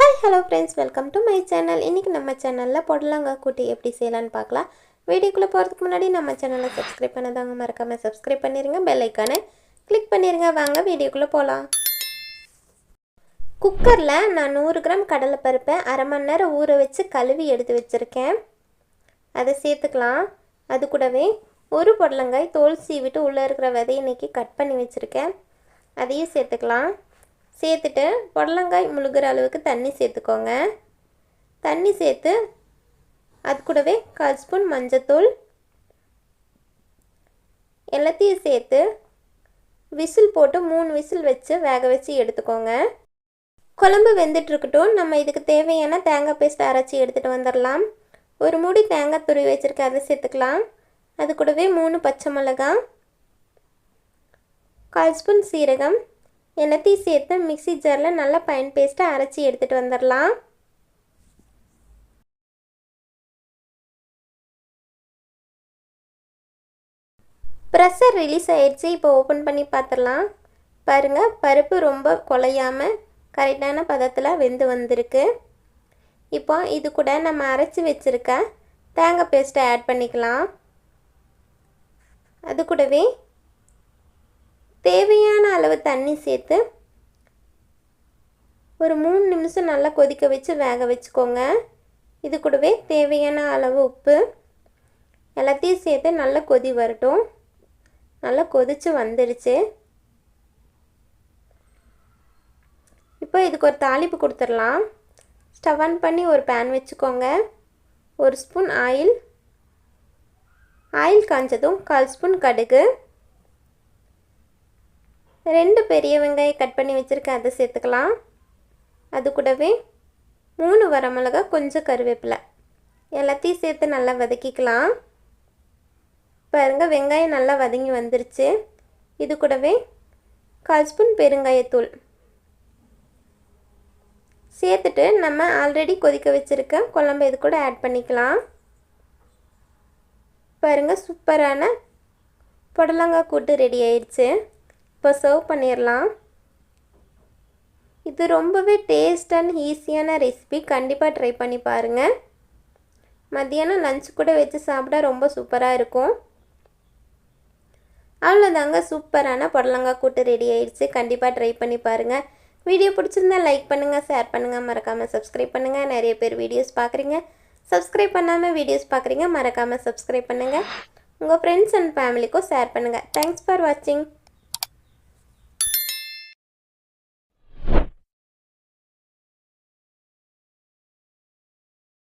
Hi hello friends welcome to my channel இன்றைக்கி நம்ம சேனலில் புடலங்காய் கூட்டி எப்படி செய்யலான்னு பார்க்கலாம். வீடியோக்குள்ளே போகிறதுக்கு முன்னாடி நம்ம சேனலை சப்ஸ்கிரைப் பண்ணதாங்க மறக்காமல் சப்ஸ்கிரைப் பண்ணிடுங்க பெல் ஐக்கானை கிளிக் பண்ணிடுங்க வாங்க வீடியோக்குள்ளே போகலாம் குக்கரில் நான் நூறு கிராம் கடலைப்பருப்பை அரை மணி நேரம் ஊற வச்சு கழுவி எடுத்து வச்சுருக்கேன். அதை சேர்த்துக்கலாம். அது கூடவே ஒரு புடலங்காய் தோல் சீவிட்டு உள்ளே இருக்கிற விதையை இன்றைக்கி கட் பண்ணி வச்சுருக்கேன். அதையும் சேர்த்துக்கலாம். சேர்த்துட்டு புடலங்காய் முழுகிற அளவுக்கு தண்ணி சேர்த்துக்கோங்க. தண்ணி சேர்த்து அது கூடவே கால் ஸ்பூன் மஞ்சத்தூள். எல்லாத்தையும் சேர்த்து விசில் போட்டு மூணு விசில் வச்சு வேக வச்சு எடுத்துக்கோங்க. குழம்பு வெந்துட்டுருக்கட்டும் நம்ம இதுக்கு தேவையான தேங்காய் பேஸ்ட் அரைச்சி எடுத்துகிட்டு வந்துடலாம். ஒரு மூடி தேங்காய் துருவி வச்சுருக்க அதை சேர்த்துக்கலாம். அது கூடவே மூணு பச்சை மிளகாய் கால் ஸ்பூன் சீரகம் எல்லாத்தையும் சேர்த்து மிக்சி ஜாரில் நல்லா பயன் பேஸ்ட்டை அரைச்சி எடுத்துகிட்டு வந்துடலாம். ப்ரெஷர் ரிலீஸ் ஆயிடுச்சு இப்போ ஓப்பன் பண்ணி பார்த்துடலாம். பாருங்கள் பருப்பு ரொம்ப குலையாமல் கரெக்டான பதத்தில் வெந்து வந்திருக்கு. இப்போ இது கூட நம்ம அரைச்சி வச்சுருக்க தேங்காய் பேஸ்ட்டை ஆட் பண்ணிக்கலாம். அது கூடவே தேவையான அளவு தண்ணி சேர்த்து ஒரு மூணு நிமிஷம் நல்லா கொதிக்க வச்சு வேக வச்சுக்கோங்க. இது கூடவே தேவையான அளவு உப்பு எல்லாத்தையும் சேர்த்து நல்லா கொதி வரட்டும். நல்லா கொதித்து வந்துடுச்சு இப்போ இதுக்கு ஒரு தாளிப்பு கொடுத்துடலாம். ஸ்டவ் ஆன் பண்ணி ஒரு பேன் வச்சுக்கோங்க. ஒரு ஸ்பூன் ஆயில். ஆயில் காஞ்சதும் கால் ஸ்பூன் கடுகு. ரெண்டு பெரிய வெங்காயம் கட் பண்ணி வச்சுருக்கேன் அதை சேர்த்துக்கலாம். அது கூடவே மூணு வரமிளகா கொஞ்சம் கருவேப்பிலை. எல்லாத்தையும் சேர்த்து நல்லா வதக்கிக்கலாம். பாருங்க வெங்காயம் நல்லா வதங்கி வந்துருச்சு. இது கூடவே கால் ஸ்பூன் பெருங்காயத்தூள். சேர்த்துட்டு நம்ம ஆல்ரெடி கொதிக்க வச்சுருக்க குழம்பு இது கூட ஆட் பண்ணிக்கலாம். பாருங்கள் சூப்பரான புடலங்காய் கூட்டு ரெடி ஆயிடுச்சு இப்போ சர்வ் பண்ணிடலாம் இது ரொம்பவே டேஸ்ட் அண்ட் ஈஸியான ரெசிபி கண்டிப்பாக ட்ரை பண்ணி பாருங்கள் மத்தியானம் லஞ்ச் கூட வச்சு சாப்பிட ரொம்ப சூப்பராக இருக்கும். அவ்வளோதாங்க சூப்பரான புடலங்காய் கூட்டு ரெடி ஆயிடுச்சு. கண்டிப்பாக ட்ரை பண்ணி பாருங்கள் வீடியோ பிடிச்சிருந்தா லைக் பண்ணுங்கள் ஷேர் பண்ணுங்கள் மறக்காமல் சப்ஸ்கிரைப் பண்ணுங்கள் நிறைய பேர் வீடியோஸ் பார்க்குறீங்க சப்ஸ்கிரைப் பண்ணாமல் வீடியோஸ் பார்க்குறீங்க மறக்காமல் சப்ஸ்கிரைப் பண்ணுங்கள் உங்கள் ஃப்ரெண்ட்ஸ் அண்ட் ஃபேமிலிக்கும் ஷேர் பண்ணுங்கள் தேங்க்ஸ் ஃபார் வாட்சிங்